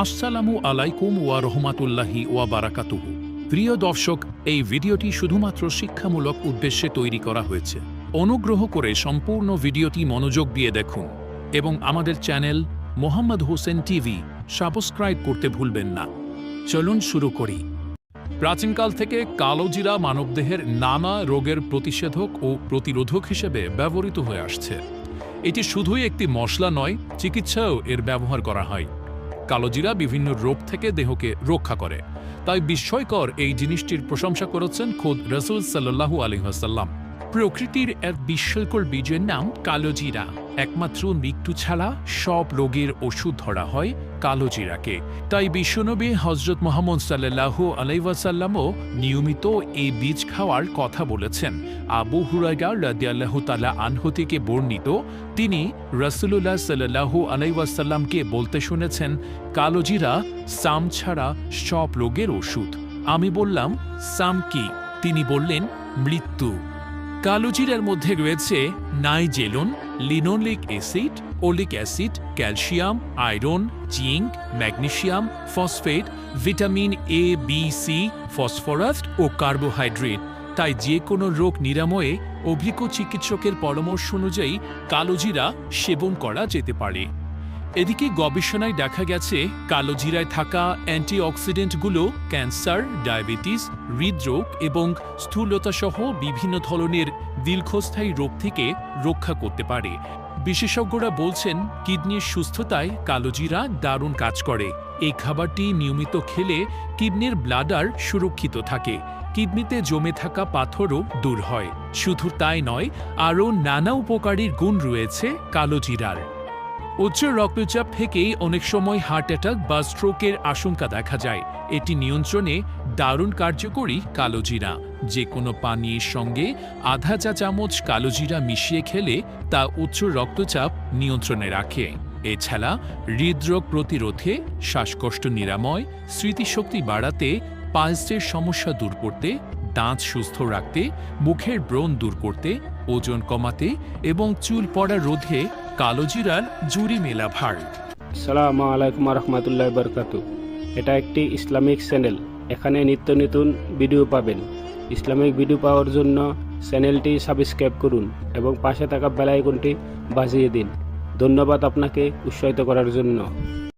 আসসালামু আলাইকুম ওয়া রহমাতুল্লাহি ওয়া বারাকাতুহু। প্রিয় দর্শক, এই ভিডিওটি শুধুমাত্র শিক্ষামূলক উদ্দেশ্যে তৈরি করা হয়েছে। অনুগ্রহ করে সম্পূর্ণ ভিডিওটি মনোযোগ দিয়ে দেখুন এবং আমাদের channel Mohammad Hossain TV subscribe করতে ভুলবেন না। চলুন শুরু করি। প্রাচীনকাল থেকে কালোজিরা মানবদেহের নানা রোগের প্রতিষেধক ও প্রতিরোধক হিসেবে ব্যবহৃত হয়ে আসছে। এটি শুধুই একটি মশলা নয়, চিকিৎসাও এর ব্যবহার করা হয়। কালোজিরা বিভিন্ন রোগ থেকে দেহকে রক্ষা করে। তাই বিস্ময়কর এই জিনিসটির প্রশংসা করেছেন খোদ রসুল সাল্লাহু আলহাসাল্লাম প্রকৃতির এক বিস্ময়কর বীজের নাম কালোজিরা। একমাত্র মৃত্যু ছাড়া সব রোগের ওষুধ ধরা হয় কালোজিরাকে তাই বিশ্বনবী হজরত মোহাম্মদ সাল্লাহু আলাইসাল্লামও নিয়মিত এই বীজ খাওয়ার কথা বলেছেন। আবু হুরাইগা রাদিয়াল্লাহু তালা আনহু থেকে বর্ণিত, তিনি রসুল্লাহ সাল্লাহু আলাইসাল্লামকে বলতে শুনেছেন কালোজিরা সাম ছাড়া সব রোগের ওষুধ। আমি বললাম, সাম কি? তিনি বললেন, মৃত্যু। কালোজিরার মধ্যে রয়েছে nigellone, linoleic acid oleic acid, calcium, iron, zinc, magnesium, phosphate, vitamin A B C phosphorus O carbohydrate. তাই যে কোনো রোগ নিরাময়ে অভিজ্ঞ চিকিৎসকের পরামর্শ অনুযায়ী কালোজিরা সেবন করা যেতে পারে। এদিকে গবেষণায় দেখা গেছে, কালোজিরায় থাকা অ্যান্টিঅক্সিডেন্টগুলো ক্যান্সার, ডায়াবেটিস, হৃদরোগ এবং স্থূলতাসহ বিভিন্ন ধরনের দীর্ঘস্থায়ী রোগ থেকে রক্ষা করতে পারে। বিশেষজ্ঞরা বলছেন, কিডনির সুস্থতায় কালোজিরা দারুণ কাজ করে। এই খাবারটি নিয়মিত খেলে কিডনির ব্লাডার সুরক্ষিত থাকে। কিডনিতে জমে থাকা পাথরও দূর হয়। শুধু তাই নয়, আরও নানা উপকারীর গুণ রয়েছে কালোজিরার। উচ্চ রক্তচাপ থেকেই অনেক সময় হার্ট অ্যাটাক বা স্ট্রোকের আশঙ্কা দেখা যায়। এটি নিয়ন্ত্রণে দারুণ কার্যকরী কালোজিরা। যে কোনো পানীয়ের সঙ্গে আধা চা চামচ কালোজিরা মিশিয়ে খেলে তা উচ্চ রক্তচাপ নিয়ন্ত্রণে রাখে। এছাড়া হৃদরোগ প্রতিরোধে শ্বাসকষ্ট নিরাময়, স্মৃতিশক্তি বাড়াতে, পালসের সমস্যা দূর করতে, দাঁত সুস্থ রাখতে, মুখের ব্রণ দূর করতে, ওজন কমাতে এবং চুল পড়া রোধে কালোজিরার জুরি মেলা ভার। সালাম আলাইকুম রহমতুল্লাহ বরকাতু। এটা একটি ইসলামিক চ্যানেল, এখানে নিত্য নতুন ভিডিও পাবেন। ইসলামিক ভিডিও পাওয়ার জন্য চ্যানেলটি সাবস্ক্রাইব করুন এবং পাশে থাকা বেলাইকনটি বাজিয়ে দিন। ধন্যবাদ আপনাকে উৎসাহিত করার জন্য।